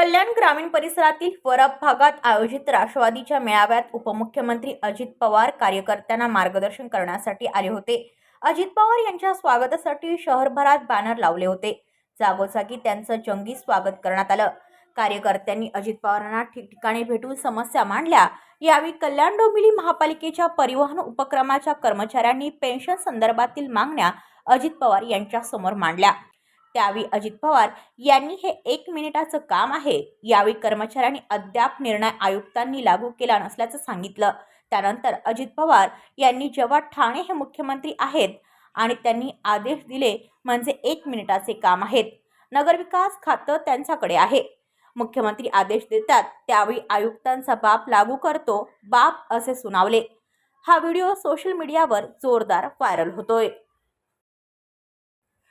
कल्याण ग्रामीण परिसरातील वरप भागात आयोजित राष्ट्रवादीच्या मेळाव्यात उपमुख्यमंत्री अजित पवार कार्यकर्त्यांना मार्गदर्शन करण्यासाठी आले होते. अजित पवार यांच्या स्वागतासाठी शहरभरात बॅनर लावले होते. जागोजागी त्यांचं जंगी स्वागत करण्यात आलं. कार्यकर्त्यांनी अजित पवारांना ठिकठिकाणी भेटून समस्या मांडल्या. यावेळी कल्याण डोंबिवली महापालिकेच्या परिवहन उपक्रमाच्या कर्मचाऱ्यांनी पेन्शन संदर्भातील मागण्या अजित पवार यांच्या समोर मांडल्या. त्यावेळी अजित पवार यांनी हे एक मिनिटाचं काम आहे. यावेळी कर्मचाऱ्यांनी अद्याप निर्णय आयुक्तांनी लागू केला नसल्याचं सांगितलं. त्यानंतर अजित पवार यांनी जेव्हा ठाणे हे मुख्यमंत्री आहेत आणि त्यांनी आदेश दिले म्हणजे एक मिनिटाचे काम आहेत. नगरविकास खातं त्यांच्याकडे आहे. मुख्यमंत्री आदेश देतात त्यावेळी आयुक्तांचा बाप लागू करतो बाप असे सुनावले. हा व्हिडिओ सोशल मीडियावर जोरदार व्हायरल होतोय.